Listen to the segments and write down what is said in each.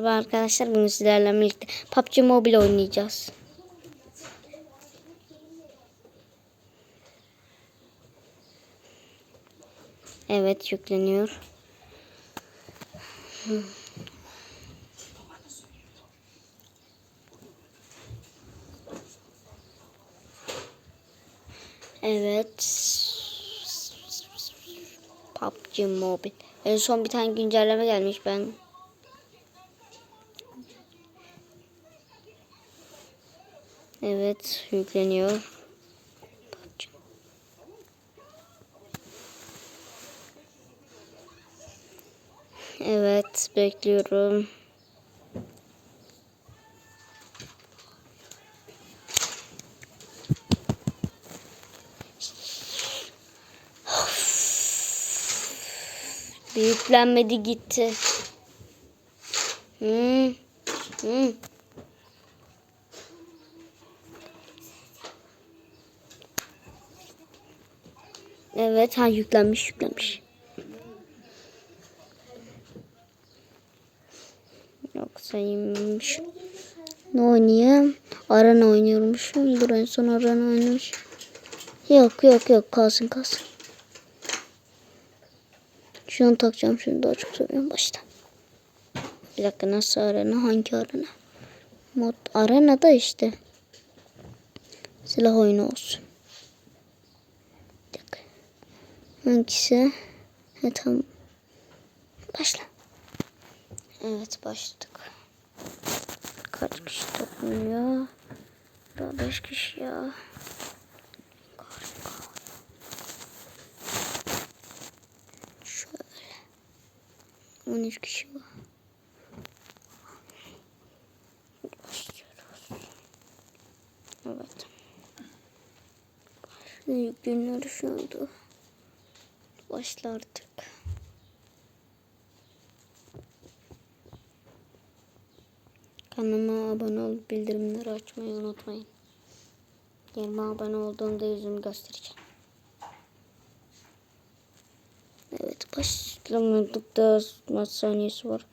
Merhaba arkadaşlar. Bugün sizlerle birlikte PUBG Mobile oynayacağız. Evet yükleniyor. Evet. PUBG Mobile. En son bir tane güncelleme gelmiş ben. Evet yükleniyor. Evet bekliyorum. Bir yüklenmedi gitti. Hmm. Hmm. Evet ha yüklenmiş yüklenmiş. Yoksaymış. Ne oynayayım? Arena oynuyormuşum. Dur en son arena oynamış. Yok yok yok kalsın kalsın. Şu an takacağım şunu daha çok seviyorum baştan. Bir dakika nasıl arena? Hangi arena? Mod arena da işte. Silah oyunu olsun. Bir dakika. Hangisi? Ha, tamam. Başla. Evet başladık. Kaç kişi toplanıyor? Daha beş kişi ya. Şöyle. 13 kişi var. Evet. Günler şu anda. Başla artık. Kanalıma abone olup bildirimleri açmayı unutmayın. Yerime abone olduğumda yüzümü göstereceğim. Evet başlamadık da maç saniyesi var.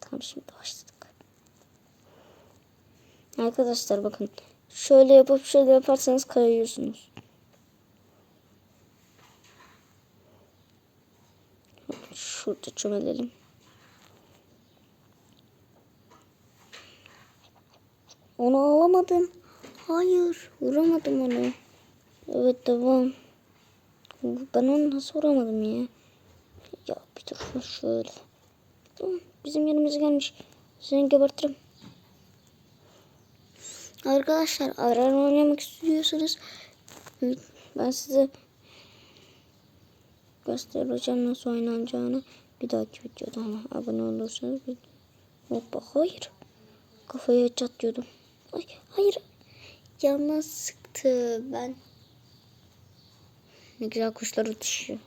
Tam şimdi başladık. Arkadaşlar bakın. Şöyle yapıp şöyle yaparsanız kayıyorsunuz. Şurada çömelelim. Onu alamadım. Hayır. Vuramadım onu. Evet devam. Ben onu nasıl vuramadım ya? Ya bir dur şöyle. Bizim yanımıza gelmiş. Seni gebertirim. Arkadaşlar aran oynamak istiyorsanız ben size göstereceğim nasıl oynanacağını bir dahaki videoda ama abone olursanız bir... Hoppa hayır. Kafaya çatıyordum. Ay hayır. Yanına sıktı ben. Ne güzel kuşlar uçuşuyor.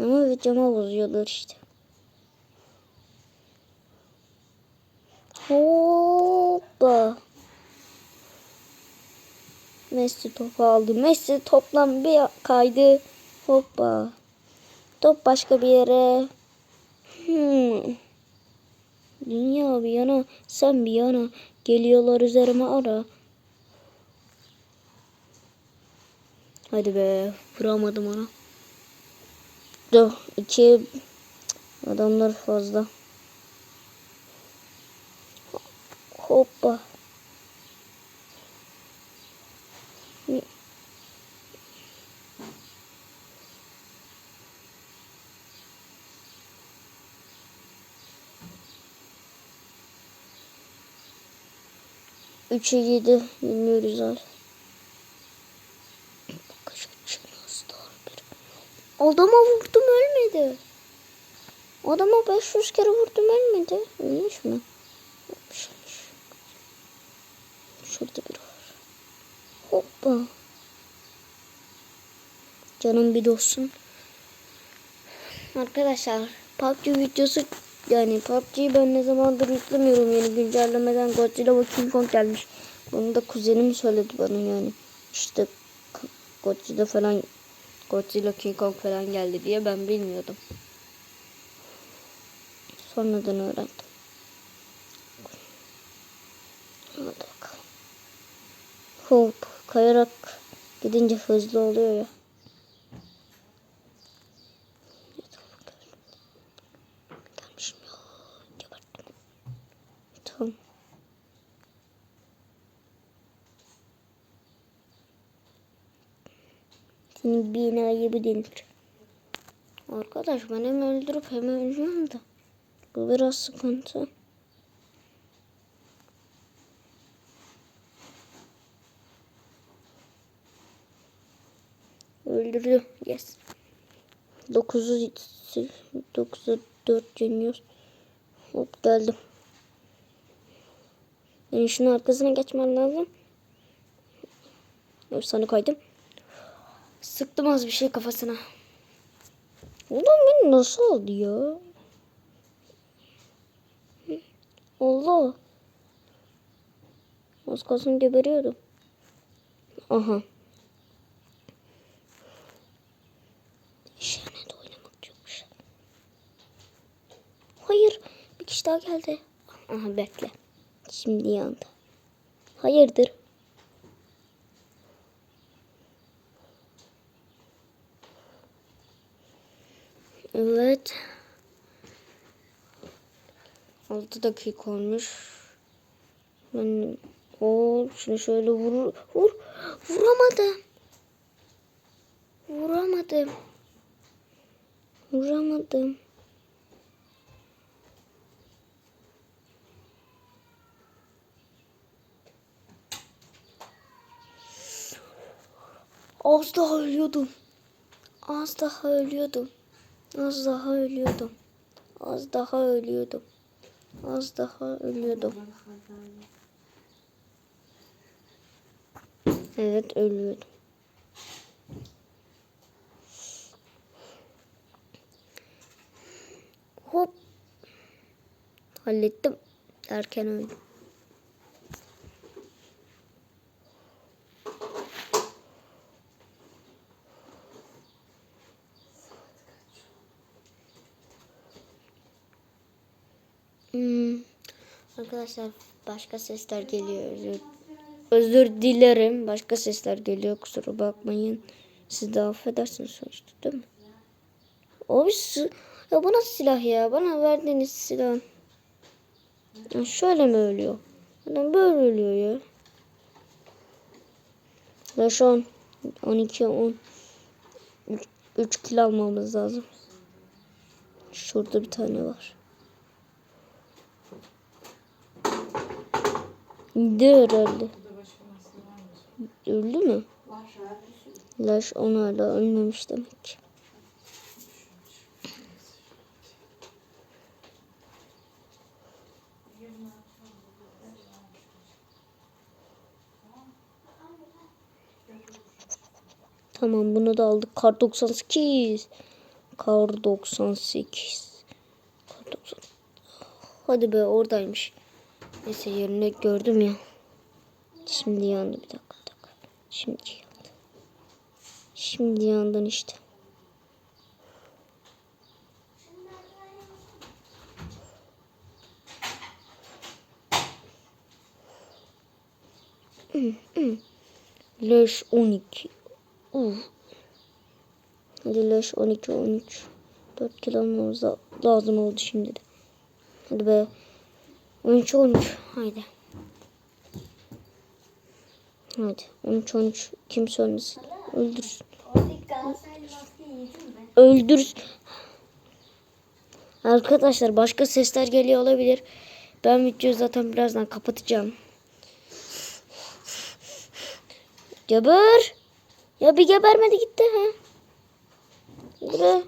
Ama videoma bozuyorlar işte. Hoppa. Messi topu aldı. Messi toplam bir kaydı. Hoppa. Top başka bir yere. Hmm. Dünya bir yana, sen bir yana. Geliyorlar üzerime ara. Hadi be, vuramadım ona. Dur, iki adamlar fazla. Hoppa. Üçe yedi bilmiyoruz al. Adama vurdum ölmedi. Adama 500 kere vurdum ölmedi. Ölmüş mü? Ölmüşmüş. Şurada biri var. Hoppa. Canım bir olsun. Arkadaşlar PUBG videosu yani PUBG'yi ben ne zamandır yüklemiyorum yeni güncellemeden Godzilla ve King Kong gelmiş. Bunu da kuzenim söyledi bana yani. İşte Godzilla falan Godzilla King Kong falan geldi diye ben bilmiyordum. Sonradan öğrendim. Hop kayarak gidince hızlı oluyor ya. Tamam. Senin binayı bir denir. Arkadaş ben hem öldürüp hem öleceğim de. Bu biraz sıkıntı. Öldürdü. Yes. 9'u 9'a 4 yeniyoruz. Hop geldim. Yani şunun arkasına geçmem lazım. Dur sana koydum. Sıktım az bir şey kafasına. Ulan beni nasıl oldu ya? Allah. Az kalsın geberiyordum. Aha. Şahane oynamak çok. Hayır. Bir kişi daha geldi. Aha bekle. Şimdi yandı. Hayırdır? Evet. 6 dakika olmuş. Ben o şunu şöyle vur vur vuramadım. Vuramadım. Vuramadım. Az daha ölüyordum. Az daha ölüyordum. Az daha ölüyordum. Az daha ölüyordum. Az daha ölüyordum. Evet ölüyordum. Hop. Hallettim. Erken öldüm. Hmm. Arkadaşlar başka sesler geliyor. Özür, özür dilerim. Başka sesler geliyor. Kusura bakmayın. Siz de affedersiniz sonuçta değil mi? Abi ya bu silah ya? Bana verdiğiniz silah. Şöyle mi ölüyor? Adam böyle ölüyor ya. Ya şu an 12 10 3 kilo almamız lazım. Şurada bir tane var. Gitti herhalde. Öldü mü? Laş onu hala ölmemiş demek ki. Tamam bunu da aldık. Kar 98. Kar 98. Kar 90. Hadi be oradaymış. Neyse yerini gördüm ya. Şimdi yandı bir dakika bir dakika. Şimdi yandı. Şimdi yandın işte. Leş 12. Uf. Hadi leş 12 13. 4 kilo almamız la- lazım oldu şimdi de. Hadi be. 13 13. Haydi. Hadi. 13 13. Kimse ölmesin. Öldürsün. Öldür. Arkadaşlar başka sesler geliyor olabilir. Ben videoyu zaten birazdan kapatacağım. Geber. Ya bir gebermedi gitti ha. Yürü.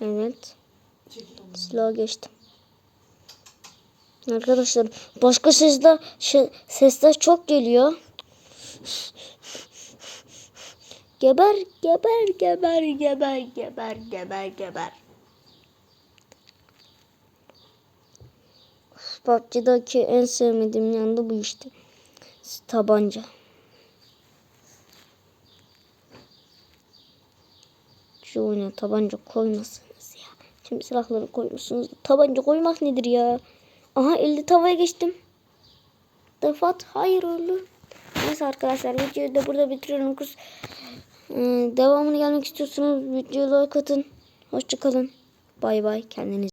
Evet. Silaha geçtim. Arkadaşlar başka sesler şey, sesler çok geliyor. Geber, geber, geber, geber, geber, geber, geber. PUBG'daki en sevmediğim yandı bu işte. Tabanca. Şu oyuna tabanca koymasınız ya. Şimdi silahları koymuşsunuz. Tabanca koymak nedir ya? Aha elde tavaya geçtim. Defat hayır öldü. Neyse arkadaşlar videoyu da burada bitiriyorum. Kız. Ee, devamını gelmek istiyorsanız videoya like atın. Hoşçakalın. Bay bay. Kendinize